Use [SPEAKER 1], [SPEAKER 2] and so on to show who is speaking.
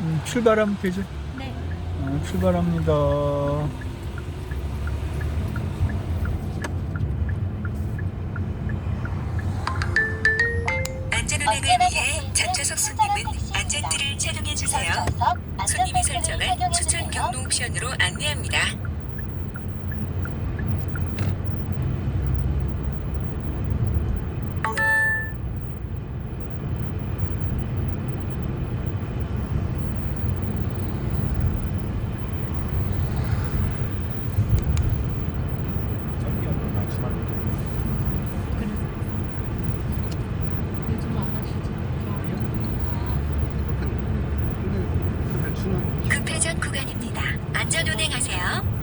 [SPEAKER 1] 음, 출발하면 되죠.
[SPEAKER 2] 네.
[SPEAKER 1] 어, 출발합니다.
[SPEAKER 3] 안전운행을 위해 전좌석 손님은 안전띠를 착용해 주세요. 손님이 설정한 추천 경로 옵션으로 안내합니다. 좌회전 운행하세요. 음.